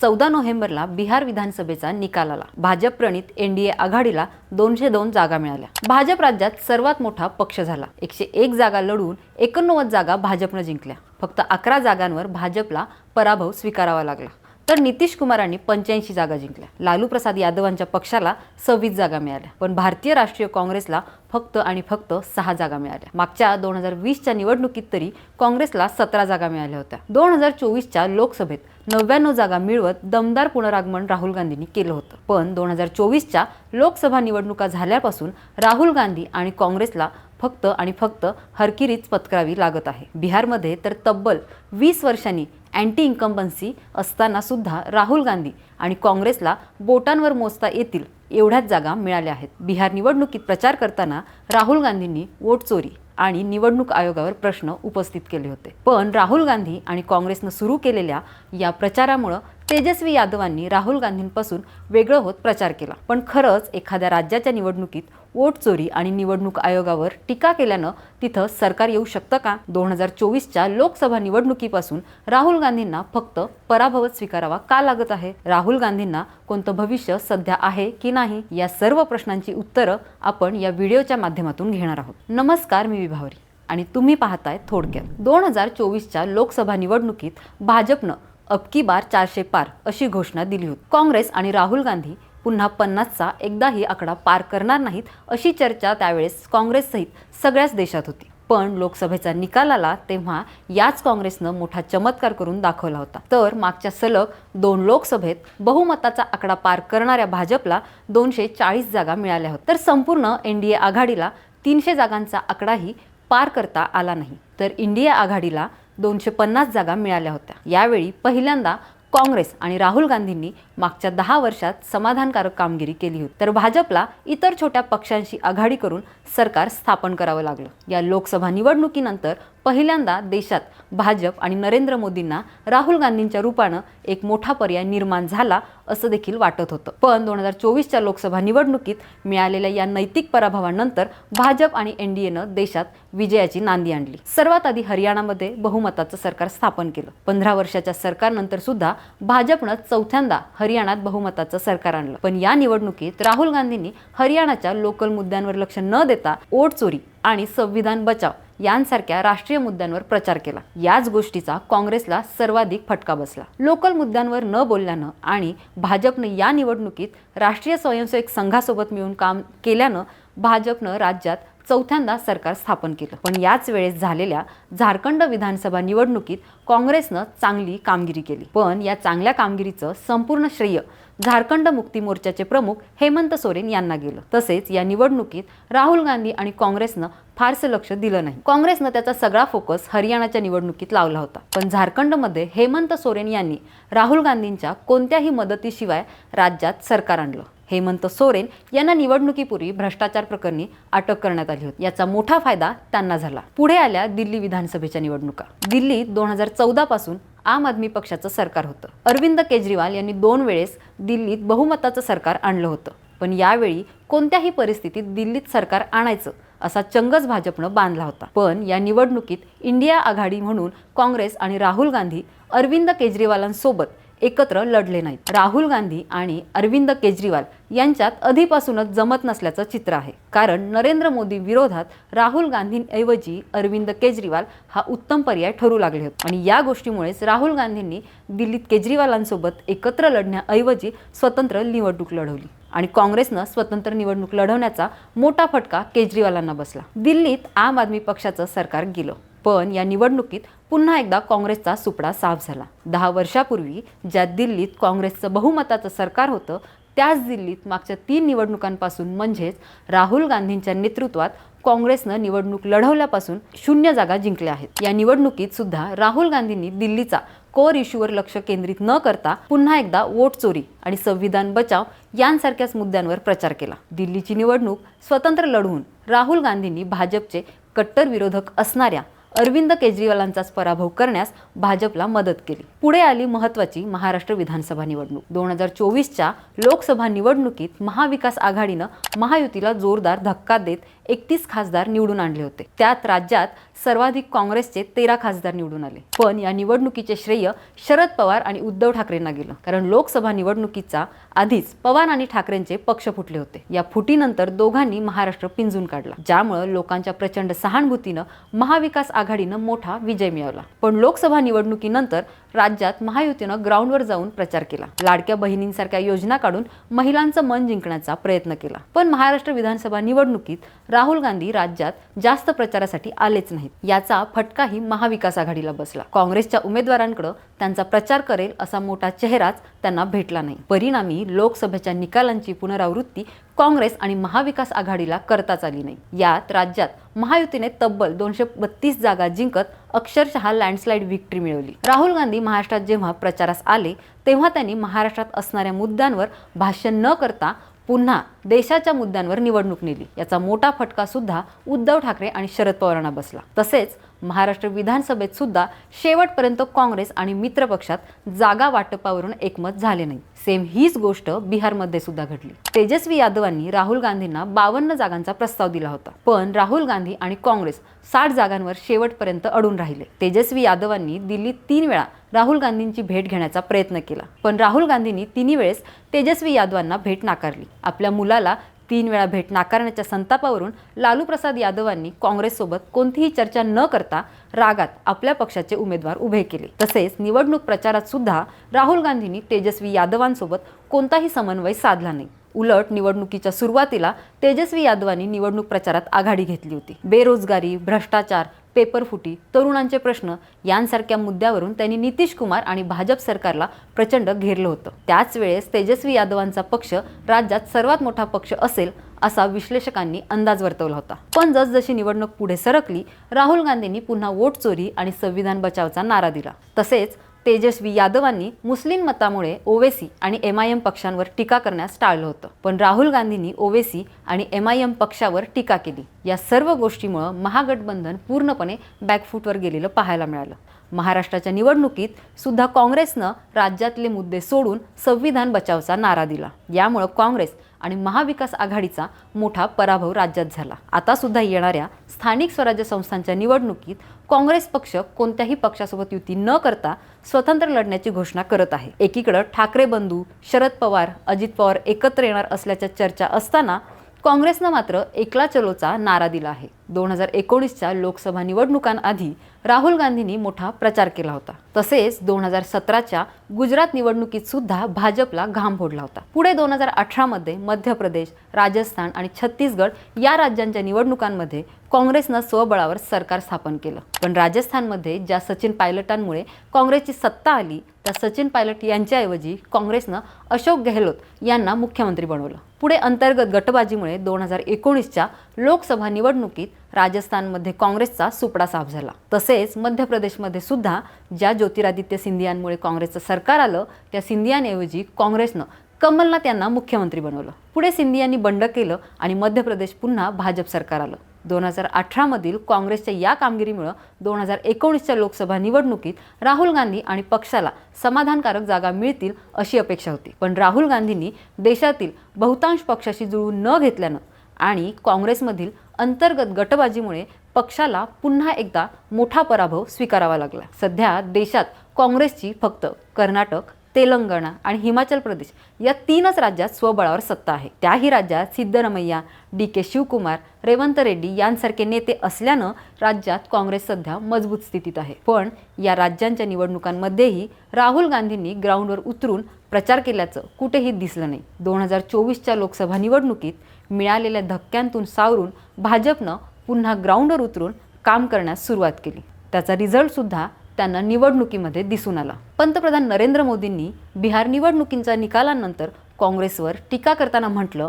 चौदा नोव्हेंबरला बिहार विधानसभेचा निकाल आला. भाजप प्रणित एनडीए आघाडीला दोनशे दोन जागा मिळाल्या. भाजप राज्यात सर्वात मोठा पक्ष झाला. एकशे एक जागा लढून एकोणनव्वद जागा भाजपनं जिंकल्या. फक्त अकरा जागांवर भाजपला पराभव स्वीकारावा लागला. तर नितीश कुमारांनी पंच्याऐंशी जागा जिंकल्या. लालू प्रसाद यादवांच्या पक्षाला सव्वीस जागा मिळाल्या. पण भारतीय राष्ट्रीय काँग्रेसला फक्त आणि फक्त सहा जागा मिळाल्या. मागच्या दोन हजार वीसच्या निवडणुकीत तरी काँग्रेसला सतरा जागा मिळाल्या होत्या. दोन हजार चोवीसच्या लोकसभेत नव्याण्णव जागा मिळवत दमदार पुनरागमन राहुल गांधींनी केलं होतं. पण दोन हजार चोवीसच्या लोकसभा निवडणुका झाल्यापासून राहुल गांधी आणि काँग्रेसला फक्त आणि फक्त हरकिरीच पत्करावी लागत आहे. बिहारमध्ये तर तब्बल वीस वर्षांनी अँटी इन्कम्बन्सी असताना सुद्धा राहुल गांधी आणि काँग्रेसला बोटांवर मोजता येतील एवढ्याच जागा मिळाल्या आहेत. बिहार निवडणुकीत प्रचार करताना राहुल गांधींनी वोट चोरी आणि निवडणूक आयोगावर प्रश्न उपस्थित केले होते. पण राहुल गांधी आणि काँग्रेसनं सुरू केलेल्या या प्रचारामुळं तेजस्वी यादवांनी राहुल गांधींपासून वेगळं होत प्रचार केला. पण खरंच एखाद्या राज्याच्या निवडणुकीत वोट चोरी आणि निवडणूक आयोगावर टीका केल्यानं तिथं सरकार येऊ शकतं का? दोन हजार चोवीसच्या लोकसभा निवडणुकीपासून राहुल गांधींना फक्त पराभवच स्वीकारावा का लागत आहे? राहुल गांधींना कोणतं भविष्य सध्या आहे की नाही? या सर्व प्रश्नांची उत्तरं आपण या व्हिडिओच्या माध्यमातून घेणार आहोत. नमस्कार मी विभावरी आणि तुम्ही पाहताय थोडक्यात. दोन हजार चोवीसच्या लोकसभा निवडणुकीत भाजपनं अबकी बार चारशे पार अशी घोषणा दिली होती. काँग्रेस आणि राहुल गांधी पुन्हा पन्नासचा एकदाही आकडा पार करणार नाहीत अशी चर्चा त्यावेळेस काँग्रेससहित सगळ्याच देशात होती. पण लोकसभेचा निकाल आला तेव्हा याच काँग्रेसनं मोठा चमत्कार करून दाखवला होता. तर मागच्या सलग दोन लोकसभेत बहुमताचा आकडा पार करणाऱ्या भाजपला दोनशे चाळीस जागा मिळाल्या होत्या. तर संपूर्ण एनडीए आघाडीला तीनशे जागांचा आकडाही पार करता आला नाही. तर इंडिया आघाडीला दोनशे पन्नास जागा मिळाल्या होत्या. यावेळी पहिल्यांदा काँग्रेस आणि राहुल गांधींनी मागच्या दहा वर्षात समाधानकारक कामगिरी केली होती. तर भाजपला इतर छोट्या पक्षांशी आघाडी करून सरकार स्थापन करावं लागलं. या लोकसभा निवडणुकीनंतर पहिल्यांदा देशात भाजप आणि नरेंद्र मोदींना राहुल गांधींच्या रूपानं एक मोठा पर्याय निर्माण झाला असं देखील वाटत होतं. पण दोन हजार चोवीसच्या लोकसभा निवडणुकीत मिळालेल्या या नैतिक पराभवानंतर भाजप आणि एनडीएनं देशात विजयाची नांदी आणली. सर्वात आधी हरियाणामध्ये बहुमताचं सरकार स्थापन केलं. पंधरा वर्षाच्या सरकारनंतर सुद्धा भाजपनं चौथ्यांदा हरियाणात बहुमताचं सरकार आणलं. पण या निवडणुकीत राहुल गांधींनी हरियाणाच्या लोकल मुद्द्यांवर लक्ष न देता ओट चोरी आणि संविधान बचाव यांसारख्या राष्ट्रीय मुद्द्यांवर प्रचार केला. याच गोष्टीचा काँग्रेसला सर्वाधिक फटका बसला. लोकल मुद्द्यांवर न बोलल्यानं आणि भाजपनं या निवडणुकीत राष्ट्रीय स्वयंसेवक संघासोबत मिळून काम केल्यानं भाजपनं राज्यात चौथ्यांदा सरकार स्थापन केलं. पण याच वेळेस झालेल्या झारखंड विधानसभा निवडणुकीत काँग्रेसनं चांगली कामगिरी केली. पण या चांगल्या कामगिरीचं संपूर्ण श्रेय झारखंड मुक्ती मोर्चाचे प्रमुख हेमंत सोरेन यांना गेलं. तसेच या निवडणुकीत राहुल गांधी आणि काँग्रेसनं फारसं लक्ष दिलं नाही. काँग्रेसनं त्याचा सगळा फोकस हरियाणाच्या निवडणुकीत लावला होता. पण झारखंडमध्ये हेमंत सोरेन यांनी राहुल गांधींच्या कोणत्याही मदतीशिवाय राज्यात सरकार आणलं. हेमंत सोरेन यांना निवडणुकीपूर्वी भ्रष्टाचार प्रकरणी अटक करण्यात आली होती. याचा मोठा फायदा त्यांना झाला. पुढे आल्या दिल्ली विधानसभेच्या निवडणुका. दिल्लीत दोन हजार चौदा पासून आम आदमी पक्षाचं सरकार होतं. अरविंद केजरीवाल यांनी दोन वेळेस दिल्लीत बहुमताचं सरकार आणलं होतं. पण यावेळी कोणत्याही परिस्थितीत दिल्लीत सरकार आणायचं असा चंगच भाजपनं बांधला होता. पण या निवडणुकीत इंडिया आघाडी म्हणून काँग्रेस आणि राहुल गांधी अरविंद केजरीवालांसोबत एकत्र लढले नाहीत. राहुल गांधी आणि अरविंद केजरीवाल यांच्यात आधीपासूनच जमत नसल्याचं चित्र आहे. कारण नरेंद्र मोदी विरोधात राहुल गांधींऐवजी अरविंद केजरीवाल हा उत्तम पर्याय ठरू लागले होते. आणि या गोष्टीमुळेच राहुल गांधींनी दिल्लीत केजरीवालांसोबत एकत्र लढण्याऐवजी स्वतंत्र निवडणूक लढवली. आणि काँग्रेसनं स्वतंत्र निवडणूक लढवण्याचा मोठा फटका केजरीवालांना बसला. दिल्लीत आम आदमी पक्षाचं सरकार गेलं. पण या निवडणुकीत पुन्हा एकदा काँग्रेसचा सुपडा साफ झाला. दहा वर्षापूर्वी ज्या दिल्लीत काँग्रेसचं बहुमताचं सरकार होतं त्याच दिल्लीत मागच्या तीन निवडणुकांपासून म्हणजेच राहुल गांधींच्या नेतृत्वात काँग्रेसनं निवडणूक लढवल्यापासून शून्य जागा जिंकल्या आहेत. या निवडणुकीत सुद्धा राहुल गांधींनी दिल्लीचा कोर इश्यूवर लक्ष केंद्रित न करता पुन्हा एकदा वोट चोरी आणि संविधान बचाव यांसारख्याच मुद्द्यांवर प्रचार केला. दिल्लीची निवडणूक स्वतंत्र लढवून राहुल गांधींनी भाजपचे कट्टर विरोधक असणाऱ्या अरविंद केजरीवालांचाच पराभव करण्यास भाजपला मदत केली. पुढे आली महत्वाची महाराष्ट्र विधानसभा निवडणूक. दोन हजार चोवीसच्या लोकसभा निवडणुकीत महाविकास आघाडीनं महायुतीला जोरदार धक्का देत एकतीस खासदार निवडून आणले होते. त्यात राज्यात सर्वाधिक काँग्रेसचे तेरा खासदार निवडून आले. पण या निवडणुकीचे श्रेय शरद पवार आणि उद्धव ठाकरेंना गेलं. कारण लोकसभा निवडणुकीचा आधीच पवार आणि ठाकरेंचे पक्ष फुटले होते. या फुटीनंतर दोघांनी महाराष्ट्र पिंजून काढला. ज्यामुळे लोकांच्या प्रचंड सहानुभूतीनं महाविकास आघाडीनं मोठा विजय मिळवला. पण लोकसभा निवडणुकीनंतर राज्यात महायुतीनं ग्राउंडवर जाऊन प्रचार केला. लाडक्या बहिणींसारख्या योजना काढून महिलांचं मन जिंकण्याचा प्रयत्न केला. पण महाराष्ट्र विधानसभा निवडणुकीत राहुल गांधी राज्यात जास्त प्रचारासाठी आलेच नाहीत. याचा फटकाही महाविकास आघाडीला बसला. काँग्रेसच्या उमेदवारांकडे त्यांचा प्रचार करेल असा मोठा चेहराच त्यांना भेटला नाही. परिणामी लोकसभेच्या निकालांची पुनरावृत्ती काँग्रेस आणि महाविकास आघाडीला करताच आली नाही. यात राज्यात महायुतीने तब्बल दोनशे बत्तीस जागा जिंकत अक्षरशः लँडस्लाईड विक्ट्री मिळवली. राहुल गांधी महाराष्ट्रात जेव्हा प्रचारास आले तेव्हा त्यांनी महाराष्ट्रात असणाऱ्या मुद्द्यांवर भाष्य न करता पुन्हा देशाच्या मुद्द्यांवर निवडणूक नेली. याचा मोठा फटका सुद्धा उद्धव ठाकरे आणि शरद पवारांना बसला. तसेच महाराष्ट्र विधानसभेत सुद्धा शेवटपर्यंत काँग्रेस आणि मित्रपक्षात जागा वाटपावरून एकमत झाले नाही. सेम हीच गोष्ट बिहारमध्ये सुद्धा घडली. तेजस्वी यादवांनी राहुल गांधींना बावन्न जागांचा प्रस्ताव दिला होता. पण राहुल गांधी आणि काँग्रेस साठ जागांवर शेवटपर्यंत अडून राहिले. तेजस्वी यादवांनी दिल्लीत तीन वेळा राहुल गांधींची भेट घेण्याचा प्रयत्न केला. पण राहुल गांधींनी तिन्ही वेळेस तेजस्वी यादवांना भेट नाकारली. आपल्या मुलाला तीन वेळा भेट नाकारण्याच्या संतापावरून लालू प्रसाद यादवांनी काँग्रेससोबत कोणतीही चर्चा न करता रागात आपल्या पक्षाचे उमेदवार उभे केले. तसेच निवडणूक प्रचारात सुद्धा राहुल गांधींनी तेजस्वी यादवांसोबत कोणताही समन्वय साधला नाही. उलट निवडणुकीच्या सुरुवातीला तेजस्वी यादवांनी निवडणूक प्रचारात आघाडी घेतली होती. बेरोजगारी भ्रष्टाचार पेपरफुटी तरुणांचे प्रश्न यांसारख्या मुद्द्यावरून त्यांनी नितीश कुमार आणि भाजप सरकारला प्रचंड घेरलं होतं. त्याच वेळेस तेजस्वी यादवांचा पक्ष राज्यात सर्वात मोठा पक्ष असेल असा विश्लेषकांनी अंदाज वर्तवला होता. पण जसजशी निवडणूक पुढे सरकली राहुल गांधींनी पुन्हा वोट चोरी आणि संविधान बचावचा नारा दिला. तसेच तेजस्वी यादवांनी मुस्लिम मतामुळे ओवेसी आणि एम आय एम पक्षांवर टीका करण्यास टाळलं होतं. पण राहुल गांधींनी ओवेसी आणि एम आय एम पक्षावर टीका केली. या सर्व गोष्टीमुळं महागठबंधन पूर्णपणे बॅकफूटवर गेलेलं पाहायला मिळालं. महाराष्ट्राच्या निवडणुकीत सुद्धा काँग्रेसनं राज्यातले मुद्दे सोडून संविधान बचावचा नारा दिला. यामुळं काँग्रेस आणि महाविकास आघाडीचा मोठा पराभव राज्यात झाला. आता सुद्धा येणाऱ्या स्थानिक स्वराज्य संस्थांच्या निवडणुकीत काँग्रेस पक्ष कोणत्याही पक्षासोबत युती न करता स्वतंत्र लढण्याची घोषणा करत आहे. एकीकडं ठाकरे बंधू शरद पवार अजित पवार एकत्र येणार असल्याच्या चर्चा असताना काँग्रेसनं मात्र एकला चलोचा नारा दिला आहे. दोन हजार एकोणीसच्या लोकसभा निवडणुकांआधी राहुल गांधींनी मोठा प्रचार केला होता. तसेच दोन हजार सतराच्या गुजरात निवडणुकीत सुद्धा भाजपला घाम फोडला होता. पुढे दोन हजार अठरामध्ये मध्य प्रदेश राजस्थान आणि छत्तीसगड या राज्यांच्या निवडणुकांमध्ये काँग्रेसनं स्वबळावर सरकार स्थापन केलं. पण राजस्थानमध्ये ज्या सचिन पायलटांमुळे काँग्रेसची सत्ता आली त्या सचिन पायलट यांच्याऐवजी काँग्रेसनं अशोक गेहलोत यांना मुख्यमंत्री बनवलं. पुढे अंतर्गत गटबाजीमुळे दोन हजार एकोणीसच्या लोकसभा निवडणुकीत राजस्थानमध्ये काँग्रेसचा सुपडा साफ झाला. तसेच मध्य प्रदेशमध्ये सुद्धा ज्या ज्योतिरादित्य सिंधियांमुळे काँग्रेसचं सरकार आलं त्या सिंधियांऐवजी काँग्रेसनं कमलनाथ यांना मुख्यमंत्री बनवलं. पुढे सिंधियांनी बंड केलं आणि मध्य प्रदेश पुन्हा भाजप सरकार आलं. दोन हजार अठरामधील काँग्रेसच्या या कामगिरीमुळं दोन हजार एकोणीसच्या लोकसभा निवडणुकीत राहुल गांधी आणि पक्षाला समाधानकारक जागा मिळतील अशी अपेक्षा होती. पण राहुल गांधींनी देशातील बहुतांश पक्षाशी जुळवून न घेतल्यानं आणि काँग्रेसमधील अंतर्गत गटबाजीमुळे पक्षाला पुन्हा एकदा मोठा पराभव स्वीकारावा लागला. सध्या देशात काँग्रेसची फक्त कर्नाटक तेलंगणा आणि हिमाचल प्रदेश या तीनच राज्यात स्वबळावर सत्ता आहे. त्याही राज्यात सिद्धरमैया डी के शिवकुमार रेवंत रेड्डी यांसारखे नेते असल्यानं राज्यात काँग्रेस सध्या मजबूत स्थितीत आहे. पण या राज्यांच्या निवडणुकांमध्येही राहुल गांधींनी ग्राउंडवर उतरून प्रचार केल्याचं कुठेही दिसलं नाही. दोन हजार चोवीसच्या लोकसभा निवडणुकीत मिळालेल्या धक्क्यांतून सावरून भाजपनं पुन्हा ग्राउंडवर उतरून काम करण्यास सुरुवात केली. त्याचा रिझल्टसुद्धा त्यांना निवडणुकीमध्ये दिसून आला. पंतप्रधान नरेंद्र मोदींनी बिहार निवडणुकींच्या निकालानंतर काँग्रेसवर टीका करताना म्हटलं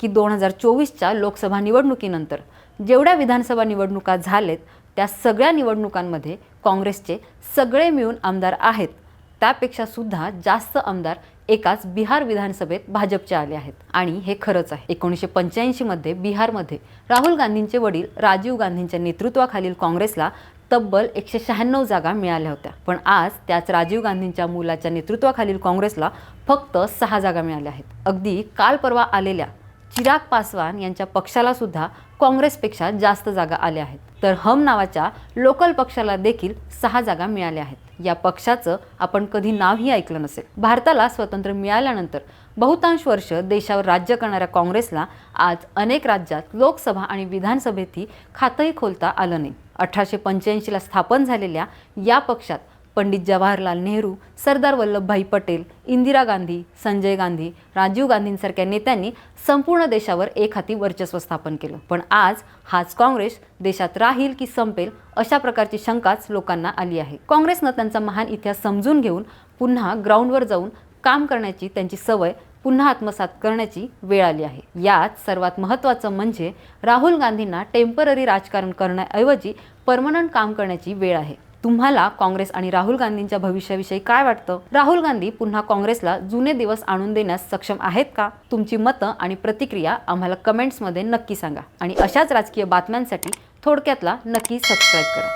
की दोन हजार चोवीसच्या लोकसभा निवडणुकीनंतर जेवढ्या विधानसभा निवडणुका झालेत त्या सगळ्या निवडणुकांमध्ये काँग्रेसचे सगळे मिळून आमदार आहेत. त्यापेक्षा सुद्धा जास्त आमदार एकाच बिहार विधानसभेत भाजपचे आले आहेत. आणि हे खरंच आहे. एकोणीसशे पंच्याऐंशीमध्ये बिहारमध्ये राहुल गांधींचे वडील राजीव गांधींच्या नेतृत्वाखालील काँग्रेसला तब्बल एकशे शहाण्णव जागा मिळाल्या होत्या. पण आज त्याच राजीव गांधींच्या मुलाच्या नेतृत्वाखालील काँग्रेसला फक्त सहा जागा मिळाल्या आहेत. अगदी काल परवा आलेल्या चिराग पासवान यांच्या पक्षाला सुद्धा काँग्रेसपेक्षा जास्त जागा आल्या आहेत. तर हम नावाच्या लोकल पक्षाला देखील सहा जागा मिळाल्या आहेत. या पक्षाचं आपण कधी नावही ऐकलं नसेल. भारताला स्वातंत्र्य मिळाल्यानंतर बहुतांश वर्ष देशावर राज्य करणाऱ्या काँग्रेसला आज अनेक राज्यात लोकसभा आणि विधानसभेतही खातंही खोलता आलं नाही. अठराशे पंच्याऐंशीला स्थापन झालेल्या या पक्षात पंडित जवाहरलाल नेहरू सरदार वल्लभभाई पटेल इंदिरा गांधी संजय गांधी राजीव गांधींसारख्या नेत्यांनी संपूर्ण देशावर एक हाती वर्चस्व स्थापन केलं. पण आज हाच काँग्रेस देशात राहील की संपेल अशा प्रकारची शंकाच लोकांना आली आहे. काँग्रेसनं त्यांचा महान इतिहास समजून घेऊन पुन्हा ग्राउंडवर जाऊन काम करण्याची त्यांची सवय पुन्हा आत्मसात करण्याची वेळ आली आहे. यात सर्वात महत्त्वाचं म्हणजे राहुल गांधींना टेंपररी राजकारण करण्याऐवजी परमनंट काम करण्याची वेळ आहे. तुम्हाला काँग्रेस आणि राहुल गांधींच्या भविष्याविषयी काय वाटतं? राहुल गांधी पुन्हा काँग्रेसला जुने दिवस आणून देण्यास सक्षम आहेत का? तुमची मतं आणि प्रतिक्रिया आम्हाला कमेंट्समध्ये नक्की सांगा आणि अशाच राजकीय बातम्यांसाठी थोडक्यातला नक्की सबस्क्राईब करा.